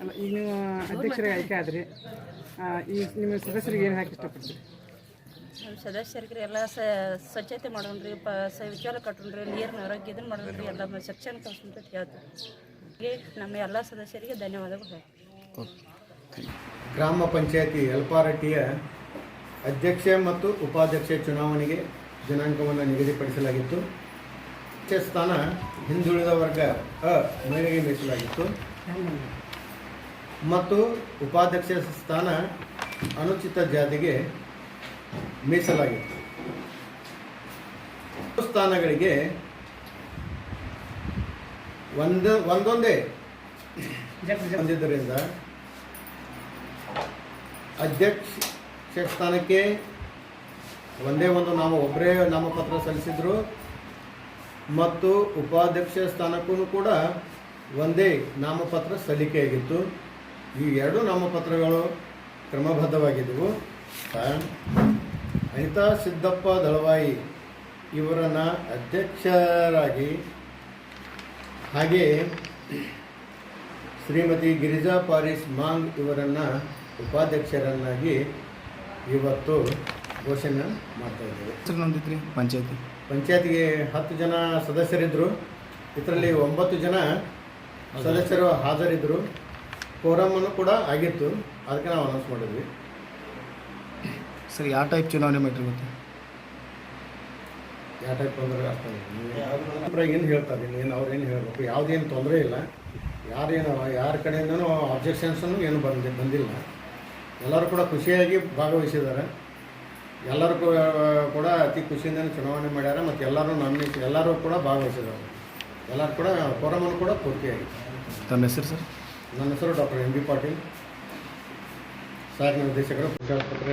ಅಲ್ಲ ಈಗ ನೀವು ಅಧ್ಯಕ್ಷರಿಗೆ ಆಯ್ಕೆ ಆದ್ರಿ ಈ ನಿಮ್ಮ ಸದಸ್ಯರಿಗೆ ಏನು ಹಾಕಿ ಇಷ್ಟಪಡ್ತೀರಿ? ನಮ್ಮ ಸದಸ್ಯರಿಗೆ ಎಲ್ಲ ಸ ಸ್ವಚ್ಛತೆ ಮಾಡೋಣ್ರಿ ಪ ಶೌಚಾಲಯ ಕಟ್ಟೋಣ್ರಿ ನೀರಿನ ಆರೋಗ್ಯ ಇದನ್ನು ಮಾಡೋಣ್ರಿ ಎಲ್ಲ ಶಿಕ್ಷಣ ಕಳ್ಸಂತ ಹೇಳ್ತೀವಿ. ಹೀಗೆ ನಮ್ಮ ಎಲ್ಲ ಸದಸ್ಯರಿಗೆ ಧನ್ಯವಾದಗಳು ಗ್ರಾಮ ಪಂಚಾಯತಿ ಎಲ್ಪಾರಟಿಯ ಅಧ್ಯಕ್ಷ ಮತ್ತು ಉಪಾಧ್ಯಕ್ಷ ಚುನಾವಣೆಗೆ ದಿನಾಂಕವನ್ನು ನಿಗದಿಪಡಿಸಲಾಗಿತ್ತು. ಅಧ್ಯಕ್ಷ ಸ್ಥಾನ ಹಿಂದುಳಿದ ವರ್ಗ ಅ ಮಹಿಳೆಗೆ ಮೀಸಲಾಗಿತ್ತು. ಮತ್ತು ಉಪಾಧ್ಯಕ್ಷ ಸ್ಥಾನ ಅನುಚಿತ ಜಾತಿಗೆ ಮೀಸಲಾಗಿತ್ತು. ಸ್ಥಾನಗಳಿಗೆ ಒಂದು, ಒಂದೊಂದೇ ಹೊಂದಿದ್ದರಿಂದ ಅಧ್ಯಕ್ಷ ಸ್ಥಾನಕ್ಕೆ ಒಂದೇ ಒಂದು ನಾವು ಒಬ್ಬರೇ ನಾಮಪತ್ರ ಸಲ್ಲಿಸಿದ್ರು ಮತ್ತು ಉಪಾಧ್ಯಕ್ಷ ಸ್ಥಾನಕ್ಕೂ ಕೂಡ ಒಂದೇ ನಾಮಪತ್ರ ಸಲ್ಲಿಕೆಯಾಗಿತ್ತು. ಈ ಎರಡು ನಾಮಪತ್ರಗಳು ಕ್ರಮಬದ್ಧವಾಗಿದ್ದವು ಅನಿತಾ ಸಿದ್ದಪ್ಪ ದಳವಾಯಿ ಇವರನ್ನು ಅಧ್ಯಕ್ಷರಾಗಿ ಹಾಗೆ ಶ್ರೀಮತಿ ಗಿರಿಜಾ ಪಾರಿಸ್ ಮಾಂಗ್ ಇವರನ್ನು ಉಪಾಧ್ಯಕ್ಷರನ್ನಾಗಿ ಇವತ್ತು ಘೋಷಣೆ ಮಾಡ್ತಾ ಇದ್ದೇವೆ. ಪಂಚಾಯಿತಿ ಪಂಚಾಯತಿ. ಪಂಚಾಯತಿಗೆ ಹತ್ತು ಜನ ಸದಸ್ಯರಿದ್ದರು ಇದರಲ್ಲಿ ಒಂಬತ್ತು ಜನ ಸದಸ್ಯರು ಹಾಜರಿದ್ದರು ಕೋರಮನ್ನು ಕೂಡ ಆಗಿತ್ತು. ಅದಕ್ಕೆ ನಾವು ಅನೌನ್ಸ್ ಮಾಡಿದ್ವಿ. ಸರ್ ಯಾವ ಟೈಪ್ ಚುನಾವಣೆ ಮಾಡಿರಿ ಮತ್ತೆ? ಯಾವ ಟೈಪ್ ತೊಂದರೆ ಆಗ್ತದೆ ಏನು ಹೇಳ್ತಾರೆ? ಏನು ಅವ್ರೇನು ಹೇಳಬೇಕು? ಯಾವುದೇನು ತೊಂದರೆ ಇಲ್ಲ. ಯಾರೇನು ಯಾರ ಕಡೆಯಿಂದನೂ ಅಬ್ಜೆಕ್ಷನ್ಸನ್ನು ಏನು ಬಂದಿ ಬಂದಿಲ್ಲ. ಎಲ್ಲರೂ ಕೂಡ ಖುಷಿಯಾಗಿ ಭಾಗವಹಿಸಿದ್ದಾರೆ. ಎಲ್ಲರೂ ಕೂಡ ಅತಿ ಖುಷಿಯಿಂದ ಚುನಾವಣೆ ಮಾಡ್ಯಾರ ಮತ್ತು ಎಲ್ಲರೂ ನಾಮಿನೇಷನ್ ಎಲ್ಲರೂ ಕೂಡ ಭಾಗವಹಿಸಿದ್ದಾರೆ. ಎಲ್ಲರೂ ಕೂಡ ಫೋರಮನ್ನು ಕೂಡ ಪೂರ್ತಿಯಾಗಿದೆ ತಮ್ಮ ಹೆಸರು ಸರ್? ನನ್ನ ಹೆಸರು ಡಾಕ್ಟರ್ ಎಂ ಬಿ ಪಾಟೀಲ್. ಸಹಾಯಕ ನಿರ್ದೇಶಕರು ಪುಟ್ಟಾಸ್ಪತ್ರೆ